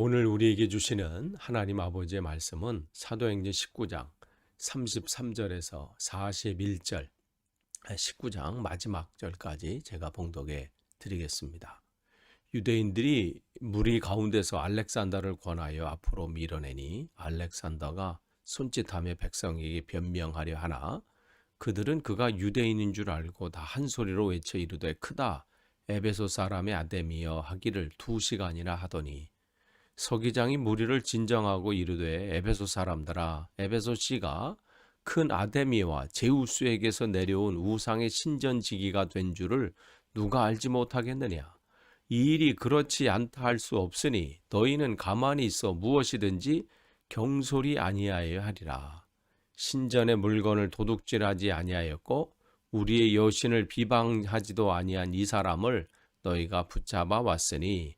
오늘 우리에게 주시는 하나님 아버지의 말씀은 사도행전 19장 33절에서 41절 19장 마지막 절까지 제가 봉독해 드리겠습니다. 유대인들이 무리 가운데서 알렉산더를 권하여 앞으로 밀어내니 알렉산더가 손짓하며 백성에게 변명하려 하나 그들은 그가 유대인인 줄 알고 다 한 소리로 외쳐 이르되 크다 에베소 사람의 아데미여 하기를 두 시간이나 하더니 서기장이 무리를 진정하고 이르되 에베소 사람들아 에베소 씨가 큰 아데미와 제우스에게서 내려온 우상의 신전지기가 된 줄을 누가 알지 못하겠느냐? 이 일이 그렇지 않다 할 수 없으니 너희는 가만히 있어 무엇이든지 경솔이 아니하여 하리라. 신전의 물건을 도둑질하지 아니하였고 우리의 여신을 비방하지도 아니한 이 사람을 너희가 붙잡아 왔으니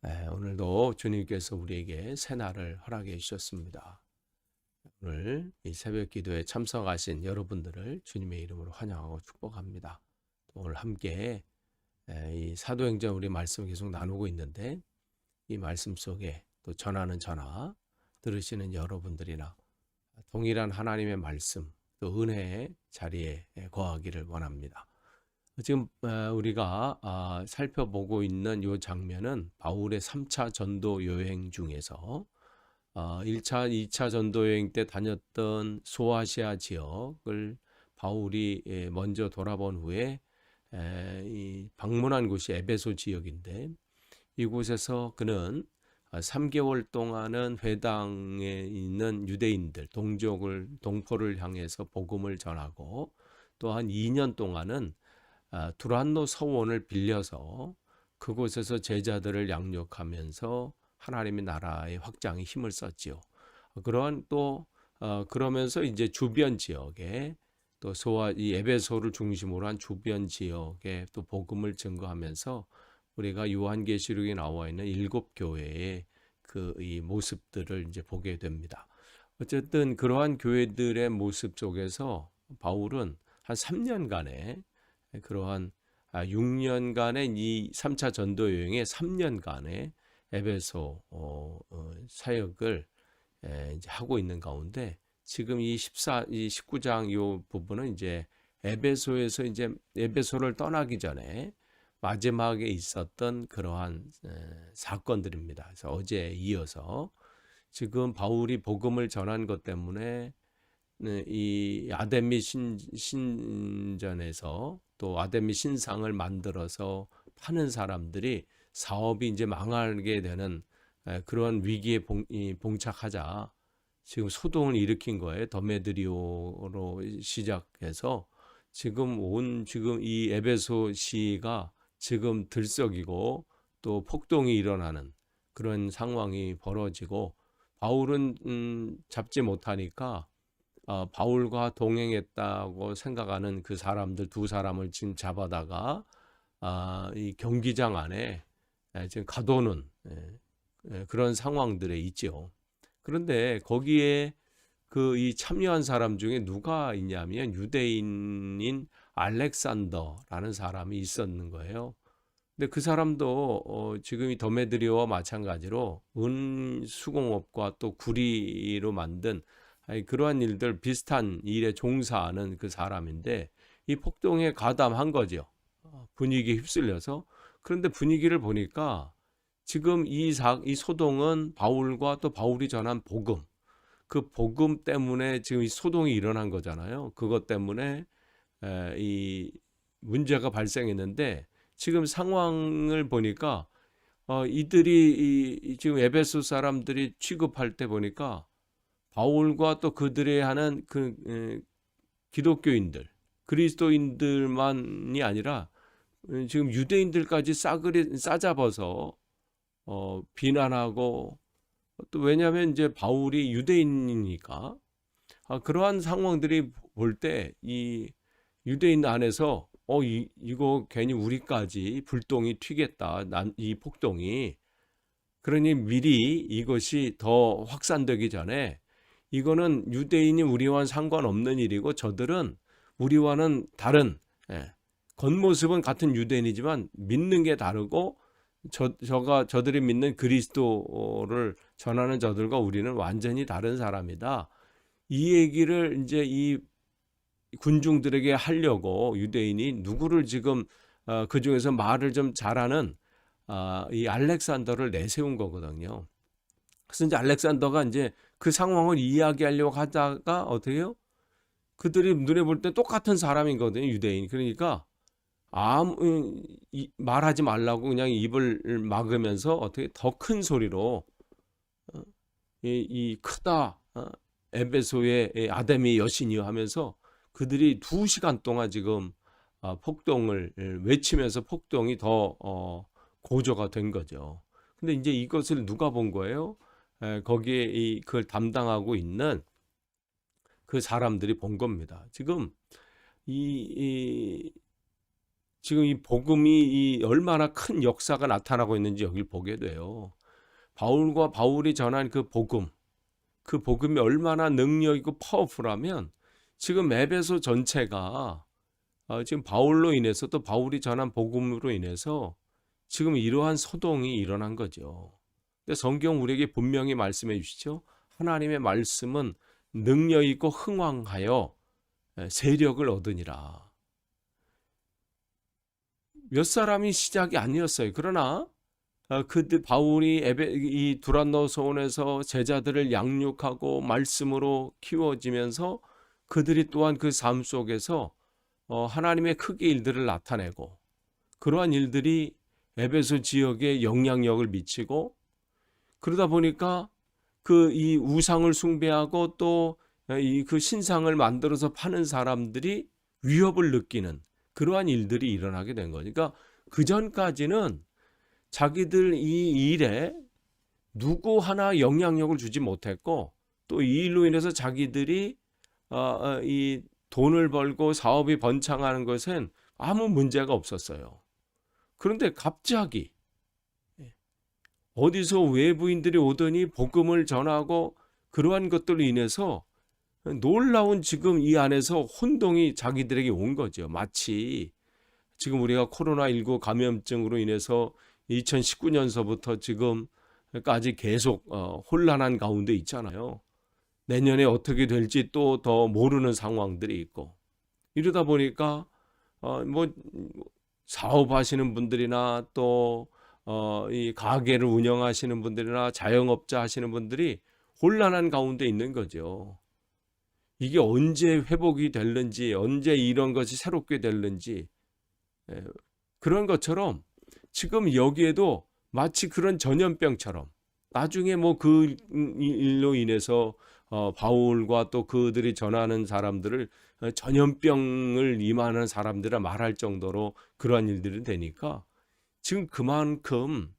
네, 오늘도 주님께서 우리에게 새날을 허락해 주셨습니다. 오늘 이 새벽 기도에 참석하신 여러분들을 주님의 이름으로 환영하고 축복합니다. 오늘 함께 이 사도행전 우리 말씀 계속 나누고 있는데 이 말씀 속에 또 전하는 전하 들으시는 여러분들이나 동일한 하나님의 말씀 또 은혜의 자리에 거하기를 원합니다. 지금 어, 우리가 아, 살펴보고 있는 이 장면은 바울의 3차 전도 여행 중에서 1차, 어, 2차 전도 여행 때 다녔던 소아시아 지역을 바울이 예, 먼저 돌아본 후에 방문한 곳이 에베소 지역인데 이곳에서 그는 3개월 아, 동안은 회당에 있는 유대인들, 동족을, 동포를 향해서 복음을 전하고 또한 2년 동안은 아, 두란노 서원을 빌려서 그곳에서 제자들을 양육하면서 하나님의 나라의 확장에 힘을 썼지요. 그러한 또 어, 그러면서 이제 주변 지역에 또 소아 이 에베소를 중심으로 한 주변 지역에 또 복음을 증거하면서 우리가 요한계시록에 나와 있는 일곱 교회의 그 이 모습들을 이제 보게 됩니다. 어쨌든 그러한 교회들의 모습 속에서 바울은 한 3년간의 그러한 6년간의 아, 이 3차 전도 여행의 3년간의 에베소 어, 어, 사역을 에, 이제 하고 있는 가운데 지금 이 14, 이 19장 요 부분은 이제 에베소에서 이제 에베소를 떠나기 전에 마지막에 있었던 그러한 사건들입니다. 그래서 어제 이어서 지금 바울이 복음을 전한 것 때문에 네, 이 아데미 신, 신전에서 또 아데미 신상을 만들어서 파는 사람들이 사업이 이제 망하게 되는 그런 위기에 봉, 봉착하자 지금 소동을 일으킨 거예요. 더메드리오로 시작해서 지금 온 지금 이 에베소 시가 지금 들썩이고 또 폭동이 일어나는 그런 상황이 벌어지고 바울은 음, 잡지 못하니까 어, 바울과 동행했다고 생각하는 그 사람들 두 사람을 지금 잡아다가 아, 이 경기장 안에 에, 지금 가둬놓은 에, 에, 그런 상황들에 있죠. 그런데 거기에 그 이 참여한 사람 중에 누가 있냐면 유대인인 알렉산더라는 사람이 있었는 거예요. 근데 그 사람도 어, 지금 이 더메드리오와 마찬가지로 은 수공업과 또 구리로 만든 그러한 일들 비슷한 일에 종사하는 그 사람인데 이 폭동에 가담한 거죠. 어, 분위기에 휩쓸려서 그런데 분위기를 보니까 지금 이, 사, 이 소동은 바울과 또 바울이 전한 복음 그 복음 때문에 지금 이 소동이 일어난 거잖아요. 그것 때문에 이 문제가 발생했는데 지금 상황을 보니까 어, 이들이 이, 지금 에베소 사람들이 취급할 때 보니까 바울과 또 그들의 하는 그 에, 기독교인들 그리스도인들만이 아니라 어, 지금 유대인들까지 싸그리 싸잡아서 어, 비난하고 또 왜냐하면 이제 바울이 유대인이니까 아, 그러한 상황들이 볼 때 이 유대인 안에서 어, 이, 이거 괜히 우리까지 불똥이 튀겠다. 난, 이 폭동이. 그러니 미리 이것이 더 확산되기 전에 이거는 유대인이 우리와는 상관없는 일이고 저들은 우리와는 다른 예, 겉모습은 같은 유대인이지만 믿는 게 다르고 저, 저가 저들이 믿는 그리스도를 전하는 저들과 우리는 완전히 다른 사람이다. 이 얘기를 이제 이 군중들에게 하려고 유대인이 누구를 지금 어, 그 중에서 말을 좀 잘하는 아, 이 알렉산더를 내세운 거거든요. 그래서 이제 알렉산더가 이제 그 상황을 이야기하려고 하다가 어떻게요? 그들이 눈에 볼 때 똑같은 사람이거든요, 유대인. 그러니까 아무 이, 말하지 말라고 그냥 입을 막으면서 어떻게 더 큰 소리로 어, 이, 이 크다 어, 에베소의 이 아담이 여신이요 하면서 그들이 두 시간 동안 지금 어, 폭동을 외치면서 폭동이 더 어, 고조가 된 거죠. 근데 이제 이것을 누가 본 거예요? 에, 거기에 이 그걸 담당하고 있는 그 사람들이 본 겁니다. 지금 이, 이 지금 이 복음이 이 얼마나 큰 역사가 나타나고 있는지 여기를 보게 돼요. 바울과 바울이 전한 그 복음, 그 복음이 얼마나 능력 있고 파워풀하면 지금 에베소 전체가 어, 지금 바울로 인해서 또 바울이 전한 복음으로 인해서 지금 이러한 소동이 일어난 거죠. 근데 성경 우리에게 분명히 말씀해 주시죠. 하나님의 말씀은 능력 있고 흥왕하여 에, 세력을 얻으니라. 몇 사람이 시작이 아니었어요. 그러나 어, 그들 바울이 에베, 이 두란노 소원에서 제자들을 양육하고 말씀으로 키워지면서 그들이 또한 그 삶 속에서 어, 하나님의 크게 일들을 나타내고 그러한 일들이 에베소 지역에 영향력을 미치고 그러다 보니까 그 이 우상을 숭배하고 또 이 그 신상을 만들어서 파는 사람들이 위협을 느끼는 그러한 일들이 일어나게 된 거니까 그 전까지는 자기들 이 일에 누구 하나 영향력을 주지 못했고 또 이 일로 인해서 자기들이 어, 어, 이 돈을 벌고 사업이 번창하는 것은 아무 문제가 없었어요. 그런데 갑자기 예, 어디서 외부인들이 오더니 복음을 전하고 그러한 것들로 인해서 놀라운 지금 이 안에서 혼동이 자기들에게 온 거죠. 마치 지금 우리가 코로나19 감염증으로 인해서 2019년서부터 지금까지 계속 어, 혼란한 가운데 있잖아요. 내년에 어떻게 될지 또 더 모르는 상황들이 있고 이러다 보니까 어, 뭐 사업하시는 분들이나 또 어, 이 가게를 운영하시는 분들이나 자영업자 하시는 분들이 혼란한 가운데 있는 거죠. 이게 언제 회복이 될는지, 언제 이런 것이 새롭게 될는지, 예, 그런 것처럼 지금 여기에도 마치 그런 전염병처럼 나중에 뭐 그 일로 인해서 어, 바울과 또 그들이 전하는 사람들을 어, 전염병을 임하는 사람들이라 말할 정도로 그러한 일들이 되니까 지금 그만큼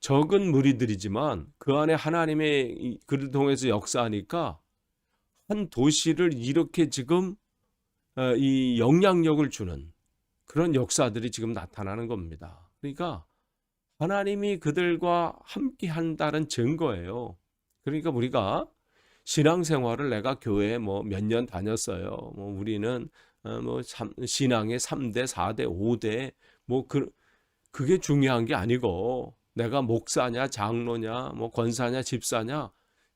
적은 무리들이지만 그 안에 하나님의 그를 통해서 역사하니까 한 도시를 이렇게 지금 어, 이 영향력을 주는 그런 역사들이 지금 나타나는 겁니다. 그러니까 하나님이 그들과 함께 한다는 증거예요. 그러니까 우리가 신앙생활을 내가 교회에 뭐 몇 년 다녔어요. 뭐 우리는 어, 뭐 신앙의 3대, 4대, 5대 뭐 그, 그게 중요한 게 아니고 내가 목사냐, 장로냐, 뭐 권사냐, 집사냐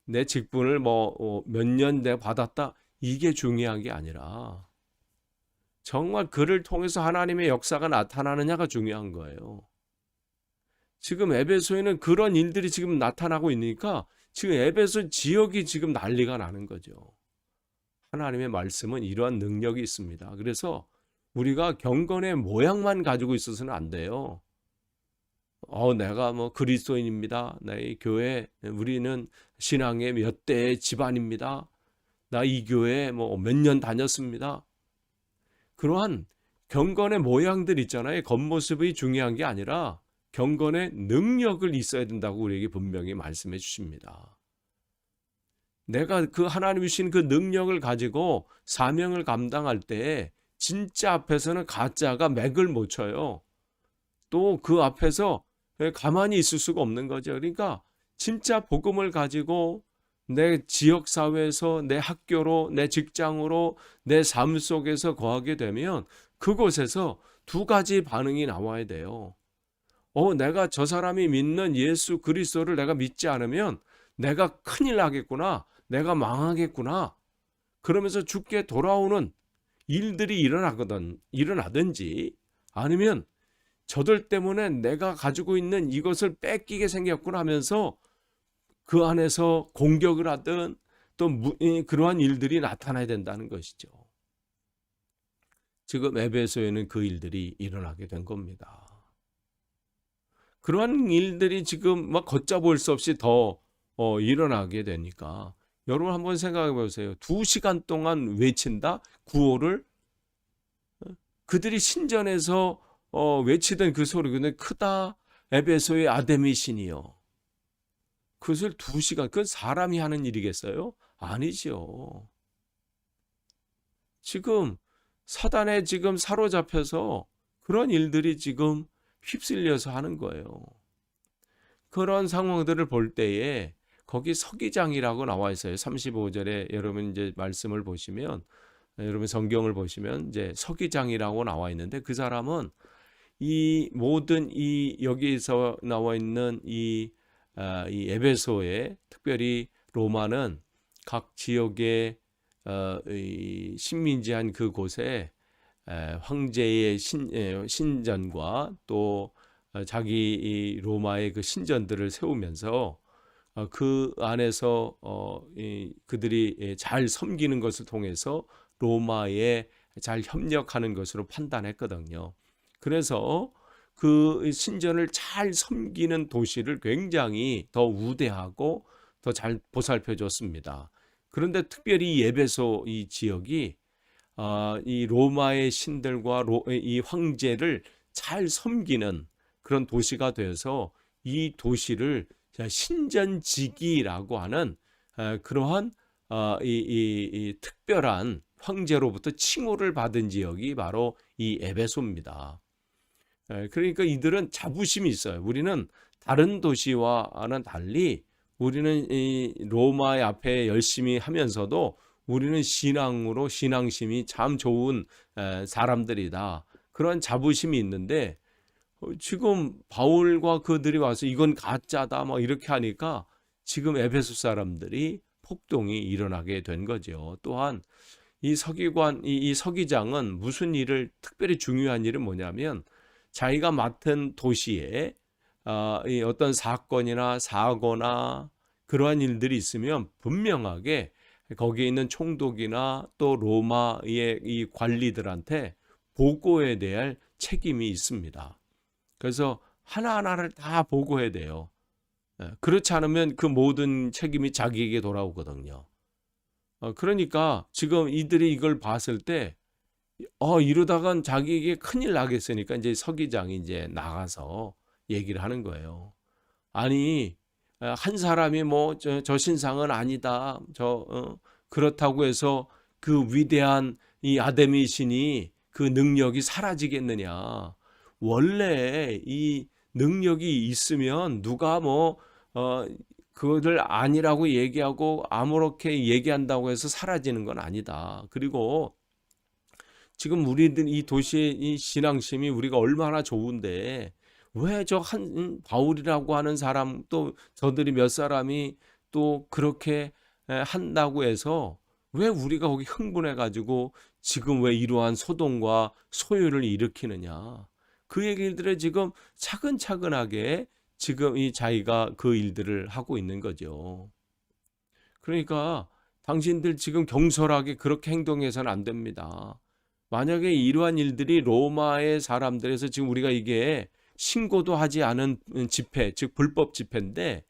내 직분을 뭐 몇년 어, 내가 받았다 이게 중요한 게 아니라 정말 그를 통해서 하나님의 역사가 나타나느냐가 중요한 거예요. 지금 에베소에는 그런 일들이 지금 나타나고 있으니까 지금 에베소 지역이 지금 난리가 나는 거죠. 하나님의 말씀은 이러한 능력이 있습니다. 그래서 우리가 경건의 모양만 가지고 있어서는 안 돼요. 어, 내가 뭐 그리스도인입니다. 내 교회 우리는 신앙의 몇 대의 집안입니다. 나 이 교회 뭐 몇 년 다녔습니다. 그러한 경건의 모양들 있잖아요. 겉모습이 중요한 게 아니라 경건의 능력을 있어야 된다고 우리에게 분명히 말씀해 주십니다. 내가 그 하나님 주신 그 능력을 가지고 사명을 감당할 때 진짜 앞에서는 가짜가 맥을 못 쳐요. 또 그 앞에서 가만히 있을 수가 없는 거죠. 그러니까 진짜 복음을 가지고 내 지역 사회에서 내 학교로 내 직장으로 내 삶 속에서 거하게 되면 그곳에서 두 가지 반응이 나와야 돼요. 어, 내가 저 사람이 믿는 예수 그리스도를 내가 믿지 않으면 내가 큰일 나겠구나. 내가 망하겠구나. 그러면서 죽게 돌아오는 일들이 일어나거든, 일어나든지 아니면 저들 때문에 내가 가지고 있는 이것을 뺏기게 생겼구나 하면서 그 안에서 공격을 하든 또 무- 이- 그러한 일들이 나타나야 된다는 것이죠. 지금 에베소에는 그 일들이 일어나게 된 겁니다. 그러한 일들이 지금 막 걷잡을 수 없이 더 어, 일어나게 되니까 여러분 한번 생각해 보세요. 두 시간 동안 외친다 구호를 어? 그들이 신전에서 어, 외치던 그 소리 근데 크다 에베소의 아데미 신이요. 그것을 두 시간 그건 사람이 하는 일이겠어요? 아니죠. 지금 사단에 지금 사로잡혀서 그런 일들이 지금 휩쓸려서 하는 거예요. 그런 상황들을 볼 때에 거기 서기장이라고 나와 있어요. 35절에 여러분 이제 말씀을 보시면 여러분 성경을 보시면 이제 서기장이라고 나와 있는데 그 사람은 이 모든 이 여기서 나와 있는 이, 아, 이 에베소에 특별히 로마는 각 지역의 어, 이 식민지한 그 곳에 에, 황제의 신, 에, 신전과 또 어, 자기 이 로마의 그 신전들을 세우면서 어, 그 안에서 어, 이, 그들이 예, 잘 섬기는 것을 통해서 로마에 잘 협력하는 것으로 판단했거든요. 그래서 그 신전을 잘 섬기는 도시를 굉장히 더 우대하고 더 잘 보살펴 줬습니다. 그런데 특별히 이 에베소 이 지역이 어, 이 로마의 신들과 로, 이 황제를 잘 섬기는 그런 도시가 되어서 이 도시를 신전지기라고 하는 어, 그러한 어, 이, 이, 이 특별한 황제로부터 칭호를 받은 지역이 바로 이 에베소입니다. 에, 그러니까 이들은 자부심이 있어요. 우리는 다른 도시와는 달리 우리는 이 로마의 앞에 열심히 하면서도 우리는 신앙으로 신앙심이 참 좋은 에, 사람들이다. 그런 자부심이 있는데 어, 지금 바울과 그들이 와서 이건 가짜다 뭐 이렇게 하니까 지금 에베소 사람들이 폭동이 일어나게 된 거죠. 또한 이 서기관 이, 이 서기장은 무슨 일을 특별히 중요한 일은 뭐냐면 자기가 맡은 도시에 아, 이 어떤 사건이나 사고나 그러한 일들이 있으면 분명하게 거기에 있는 총독이나 또 로마의 이 관리들한테 보고해야 될 책임이 있습니다. 그래서 하나하나를 다 보고해야 돼요. 예, 그렇지 않으면 그 모든 책임이 자기에게 돌아오거든요. 어, 그러니까 지금 이들이 이걸 봤을 때, 어, 이러다간 자기에게 큰일 나겠으니까 이제 서기장이 이제 나가서 얘기를 하는 거예요. 아니, 어, 한 사람이 뭐, 저, 저 신상은 아니다. 저, 어, 그렇다고 해서 그 위대한 이 아데미 신이 그 능력이 사라지겠느냐. 원래 이 능력이 있으면 누가 뭐, 어, 그것을 아니라고 얘기하고 아무렇게 얘기한다고 해서 사라지는 건 아니다. 그리고 지금 우리들 이 도시의 이 신앙심이 우리가 얼마나 좋은데 왜 저 한 바울이라고 하는 사람 또 저들이 몇 사람이 또 그렇게 에, 한다고 해서 왜 우리가 거기 흥분해 가지고 지금 왜 이러한 소동과 소요를 일으키느냐. 그 얘기들을 지금 차근차근하게 지금 이 자기가 그 일들을 하고 있는 거죠. 그러니까 당신들 지금 경솔하게 그렇게 행동해서는 안 됩니다. 만약에 이러한 일들이 로마의 사람들에서 지금 우리가 이게 신고도 하지 않은 집회, 즉 불법 집회인데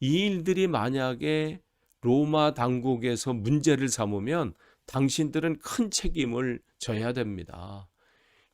이 일들이 만약에 로마 당국에서 문제를 삼으면 당신들은 큰 책임을 져야 됩니다.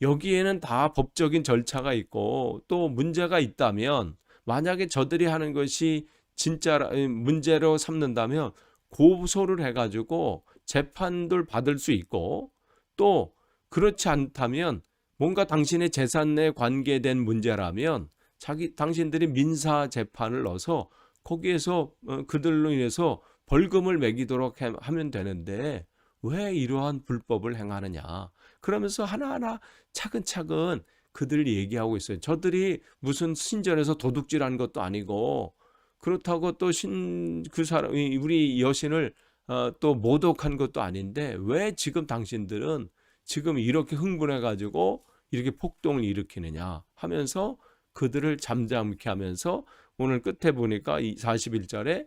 여기에는 다 법적인 절차가 있고 또 문제가 있다면 만약에 저들이 하는 것이 진짜 문제로 삼는다면 고소를 해가지고 재판들 받을 수 있고 또 그렇지 않다면 뭔가 당신의 재산에 관계된 문제라면 자기 당신들이 민사 재판을 넣어서 거기에서 어, 그들로 인해서 벌금을 매기도록 해- 하면 되는데 왜 이러한 불법을 행하느냐. 그러면서 하나하나 차근차근 그들이 얘기하고 있어요. 저들이 무슨 신전에서 도둑질한 것도 아니고 그렇다고 또 신 그 사람이 우리 여신을 어, 또 모독한 것도 아닌데 왜 지금 당신들은 지금 이렇게 흥분해 가지고 이렇게 폭동을 일으키느냐 하면서 그들을 잠잠케 하면서 오늘 끝에 보니까 이 41절에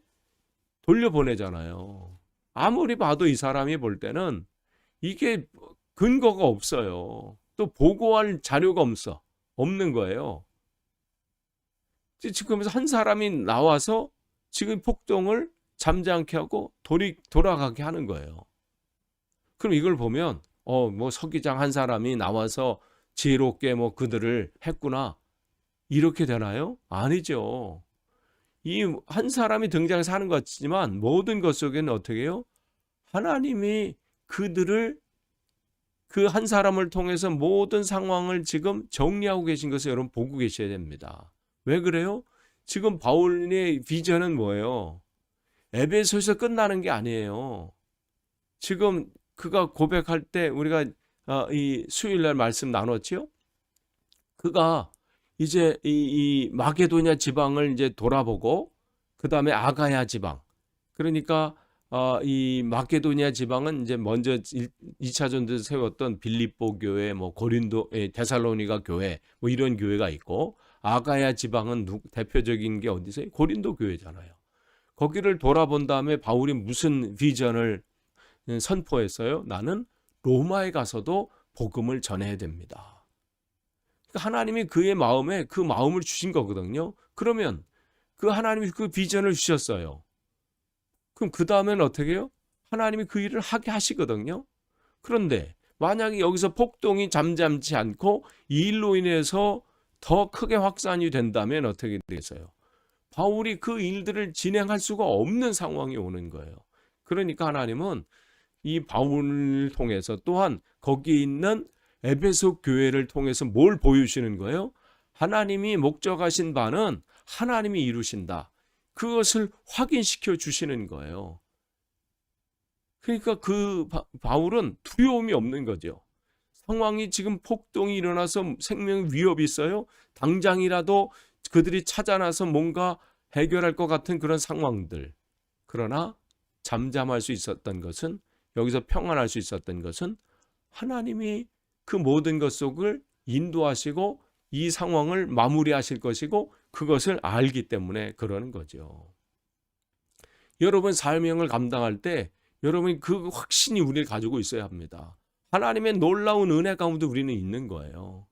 돌려보내잖아요. 아무리 봐도 이 사람이 볼 때는 이게 근거가 없어요. 또 보고할 자료가 없어. 없는 거예요. 지금 한 사람이 나와서 지금 폭동을 잠잠케 하고 돌이 돌아가게 하는 거예요. 그럼 이걸 보면 어 뭐 서기장 한 사람이 나와서 지혜롭게 뭐 그들을 했구나 이렇게 되나요? 아니죠. 이 한 사람이 등장해서 하는 것 같지만 모든 것 속에는 어떻게 해요? 하나님이 그들을 그 한 사람을 통해서 모든 상황을 지금 정리하고 계신 것을 여러분 보고 계셔야 됩니다. 왜 그래요? 지금 바울의 비전은 뭐예요? 에베소에서 끝나는 게 아니에요. 지금 그가 고백할 때 우리가 어, 이 수요일 날 말씀 나눴지요? 그가 이제 이, 이 마게도냐 지방을 이제 돌아보고 그 다음에 아가야 지방 그러니까 어, 이 마게도냐 지방은 이제 먼저 2차 전도 세웠던 빌립보 교회, 뭐 고린도, 예, 데살로니가 교회, 뭐 이런 교회가 있고 아가야 지방은 누, 대표적인 게 어디서요? 고린도 교회잖아요. 거기를 돌아본 다음에 바울이 무슨 비전을 선포했어요? 나는 로마에 가서도 복음을 전해야 됩니다. 그러니까 하나님이 그의 마음에 그 마음을 주신 거거든요. 그러면 그 하나님이 그 비전을 주셨어요. 그럼 그 다음에는 어떻게 해요? 하나님이 그 일을 하게 하시거든요. 그런데 만약에 여기서 폭동이 잠잠치 않고 이 일로 인해서 더 크게 확산이 된다면 어떻게 되겠어요? 바울이 그 일들을 진행할 수가 없는 상황이 오는 거예요. 그러니까 하나님은 이 바울을 통해서 또한 거기 있는 에베소 교회를 통해서 뭘 보여주시는 거예요? 하나님이 목적하신 바는 하나님이 이루신다. 그것을 확인시켜 주시는 거예요. 그러니까 그 바울은 두려움이 없는 거죠. 상황이 지금 폭동이 일어나서 생명 위협이 있어요. 당장이라도 그들이 찾아나서 뭔가 해결할 것 같은 그런 상황들. 그러나 잠잠할 수 있었던 것은 여기서 평안할 수 있었던 것은 하나님이 그 모든 것 속을 인도하시고 이 상황을 마무리하실 것이고 그것을 알기 때문에 그러는 거죠. 여러분 사명을 감당할 때 여러분이 그 확신이 우리를 가지고 있어야 합니다. 하나님의 놀라운 은혜 가운데 우리는 있는 거예요.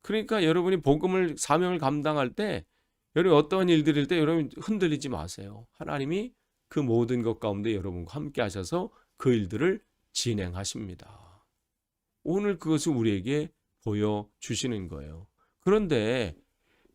그러니까 여러분이 복음을 사명을 감당할 때 여러분 어떠한 일들일 때 여러분 흔들리지 마세요. 하나님이 그 모든 것 가운데 여러분과 함께 하셔서 그 일들을 진행하십니다. 오늘 그것을 우리에게 보여 주시는 거예요. 그런데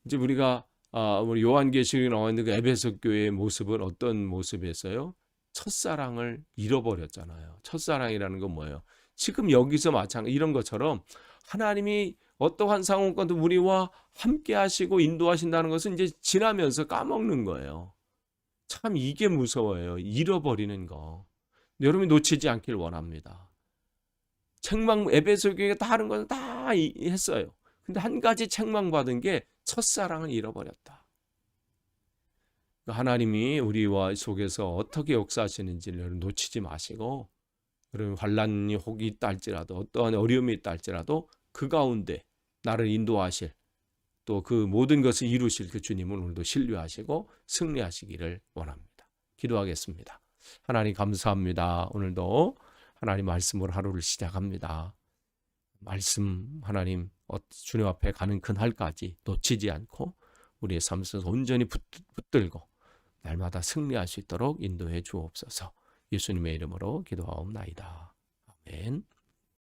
이제 우리가 아, 우리 요한계시록에 나와 있는 그 에베소 교회의 모습은 어떤 모습이었어요? 첫사랑을 잃어버렸잖아요. 첫사랑이라는 건 뭐예요? 지금 여기서 마찬가지 이런 것처럼 하나님이 어떠한 상황과도 우리와 함께 하시고 인도하신다는 것은 이제 지나면서 까먹는 거예요. 참 이게 무서워요. 잃어버리는 거. 여러분이 놓치지 않길 원합니다. 책망 에베소 교회가 다른 것은 다 했어요. 근데 한 가지 책망받은 게 첫사랑을 잃어버렸다. 하나님이 우리와 속에서 어떻게 역사하시는지를 놓치지 마시고 여러분 환란이 혹이 있다 할지라도 어떠한 어려움이 있다 할지라도 그 가운데 나를 인도하실 또 그 모든 것을 이루실 그 주님을 오늘도 신뢰하시고 승리하시기를 원합니다. 기도하겠습니다. 하나님 감사합니다. 오늘도 하나님 말씀으로 하루를 시작합니다. 말씀 하나님 어, 주님 앞에 가는 그날까지 놓치지 않고 우리의 삶에서 온전히 붙들고 날마다 승리할 수 있도록 인도해 주옵소서. 예수님의 이름으로 기도하옵나이다. 아멘.